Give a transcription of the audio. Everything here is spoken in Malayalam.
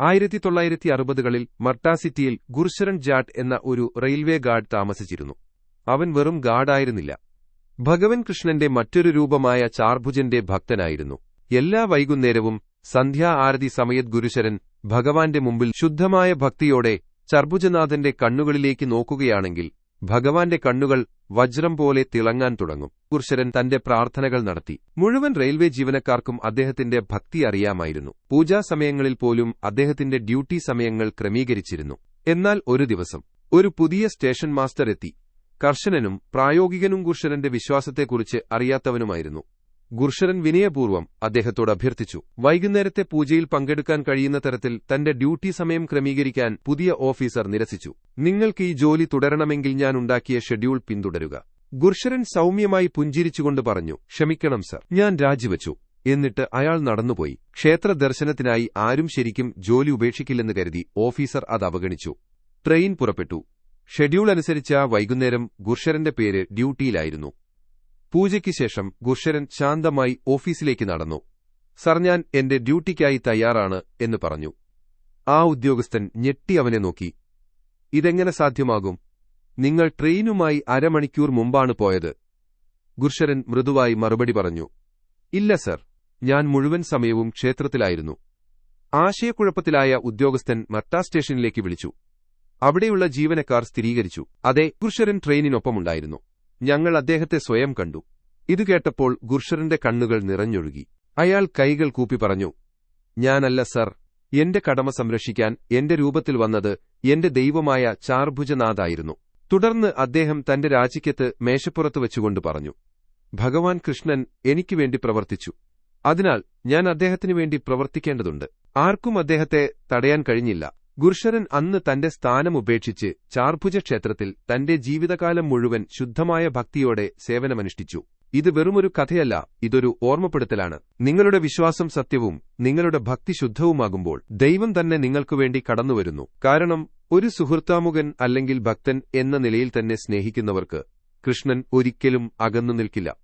ആയിരത്തി തൊള്ളായിരത്തി അറുപതുകളിൽ മർട്ടാ സിറ്റിയിൽ ഗുർശരൺ ജാട്ട് എന്ന ഒരു റെയിൽവേ ഗാർഡ് താമസിച്ചിരുന്നു. അവൻ വെറും ഗാർഡായിരുന്നില്ല ഭഗവൻ കൃഷ്ണന്റെ മറ്റൊരു രൂപമായ ചാർഭുജന്റെ ഭക്തനായിരുന്നു. എല്ലാ വൈകുന്നേരവും സന്ധ്യാ ആരതി സമയത് ഗുരുശരൻ ഭഗവാന്റെ മുമ്പിൽ ശുദ്ധമായ ഭക്തിയോടെ ചർഭുജനാഥന്റെ കണ്ണുകളിലേക്ക് നോക്കുകയാണെങ്കിൽ ഭഗവാന്റെ കണ്ണുകൾ വജ്രം പോലെ തിളങ്ങാൻ തുടങ്ങും. കുർശരൻ തന്റെ പ്രാർത്ഥനകൾ നടത്തി. മുഴുവൻ റെയിൽവേ ജീവനക്കാർക്കും അദ്ദേഹത്തിന്റെ ഭക്തി അറിയാമായിരുന്നു. പൂജാ സമയങ്ങളിൽ പോലും അദ്ദേഹത്തിന്റെ ഡ്യൂട്ടി സമയങ്ങൾ ക്രമീകരിച്ചിരുന്നു. എന്നാൽ ഒരു ദിവസം ഒരു പുതിയ സ്റ്റേഷൻ മാസ്റ്റർ എത്തി. കർശനനും പ്രായോഗികനും കുർശരന്റെ വിശ്വാസത്തെക്കുറിച്ച് അറിയാത്തവനുമായിരുന്നു. ഗുർശരൻ വിനയപൂർവം അദ്ദേഹത്തോട് അഭ്യർത്ഥിച്ചു. വൈകുന്നേരത്തെ പൂജയിൽ പങ്കെടുക്കാൻ കഴിയുന്ന തരത്തിൽ തന്റെ ഡ്യൂട്ടി സമയം ക്രമീകരിക്കാൻ പുതിയ ഓഫീസർ നിരസിച്ചു. നിങ്ങൾക്ക് ഈ ജോലി തുടരണമെങ്കിൽ ഞാൻ ഉണ്ടാക്കിയ ഷെഡ്യൂൾ പിന്തുടരുക. ഗുർഷരൻ സൗമ്യമായി പുഞ്ചിരിച്ചുകൊണ്ട് പറഞ്ഞു ക്ഷമിക്കണം സർ. ഞാൻ രാജിവച്ചു. എന്നിട്ട് അയാൾ നടന്നുപോയി. ക്ഷേത്ര ദർശനത്തിനായി ആരും ശരിക്കും ജോലി ഉപേക്ഷിക്കില്ലെന്ന് കരുതി ഓഫീസർ അത് അവഗണിച്ചു. ട്രെയിൻ പുറപ്പെട്ടു. ഷെഡ്യൂൾ അനുസരിച്ച വൈകുന്നേരം ഗുർഷരന്റെ പേര് ഡ്യൂട്ടിയിലായിരുന്നു. പൂജയ്ക്ക് ശേഷം ഗുർശരൻ ശാന്തമായി ഓഫീസിലേക്ക് നടന്നു. സർ ഞാൻ എന്റെ ഡ്യൂട്ടിക്കായി തയ്യാറാണ് എന്ന് പറഞ്ഞു. ആ ഉദ്യോഗസ്ഥൻ ഞെട്ടി അവനെ നോക്കി. ഇതെങ്ങനെ സാധ്യമാകും? നിങ്ങൾ ട്രെയിനുമായി അരമണിക്കൂർ മുമ്പാണ് പോയത് ഗുർഷരൻ മൃദുവായി മറുപടി പറഞ്ഞു. ഇല്ല സർ. ഞാൻ മുഴുവൻ സമയവും ക്ഷേത്രത്തിലായിരുന്നു. ആശയക്കുഴപ്പത്തിലായ ഉദ്യോഗസ്ഥൻ മട്ടാ സ്റ്റേഷനിലേക്ക് വിളിച്ചു. അവിടെയുള്ള ജീവനക്കാർ സ്ഥിരീകരിച്ചു. അതെ ഗുർഷരൻ ട്രെയിനിനൊപ്പമുണ്ടായിരുന്നു. ഞങ്ങൾ അദ്ദേഹത്തെ സ്വയം കണ്ടു. ഇതു കേട്ടപ്പോൾ ഗുർഷറിന്റെ കണ്ണുകൾ നിറഞ്ഞൊഴുകി. അയാൾ കൈകൾ കൂപ്പി പറഞ്ഞു ഞാനല്ല സർ. എന്റെ കടമ സംരക്ഷിക്കാൻ എന്റെ രൂപത്തിൽ വന്നത് എന്റെ ദൈവമായ ചാർഭുജനാഥായിരുന്നു. തുടർന്ന് അദ്ദേഹം തന്റെ രാജിക്കത്ത് മേശപ്പുറത്ത് വെച്ചുകൊണ്ട് പറഞ്ഞു ഭഗവാൻ കൃഷ്ണൻ എനിക്ക് വേണ്ടി പ്രവർത്തിച്ചു. അതിനാൽ ഞാൻ അദ്ദേഹത്തിനു വേണ്ടി പ്രവർത്തിക്കേണ്ടതുണ്ട്. ആർക്കും അദ്ദേഹത്തെ തടയാൻ കഴിഞ്ഞില്ല. ഗുർഷരൻ അന്ന് തന്റെ സ്ഥാനം ഉപേക്ഷിച്ച് ചാർഭുജ ക്ഷേത്രത്തിൽ തന്റെ ജീവിതകാലം മുഴുവൻ ശുദ്ധമായ ഭക്തിയോടെ സേവനമനുഷ്ഠിച്ചു. ഇത് വെറുമൊരു കഥയല്ല ഇതൊരു ഓർമ്മപ്പെടുത്തലാണ്. നിങ്ങളുടെ വിശ്വാസം സത്യവും നിങ്ങളുടെ ഭക്തി ശുദ്ധവുമാകുമ്പോൾ ദൈവം തന്നെ നിങ്ങൾക്കുവേണ്ടി കടന്നുവരുന്നു. കാരണം ഒരു സുഹൃത്താമുഖൻ അല്ലെങ്കിൽ ഭക്തൻ എന്ന നിലയിൽ തന്നെ സ്നേഹിക്കുന്നവർക്ക് കൃഷ്ണൻ ഒരിക്കലും അകന്നു നിൽക്കില്ല.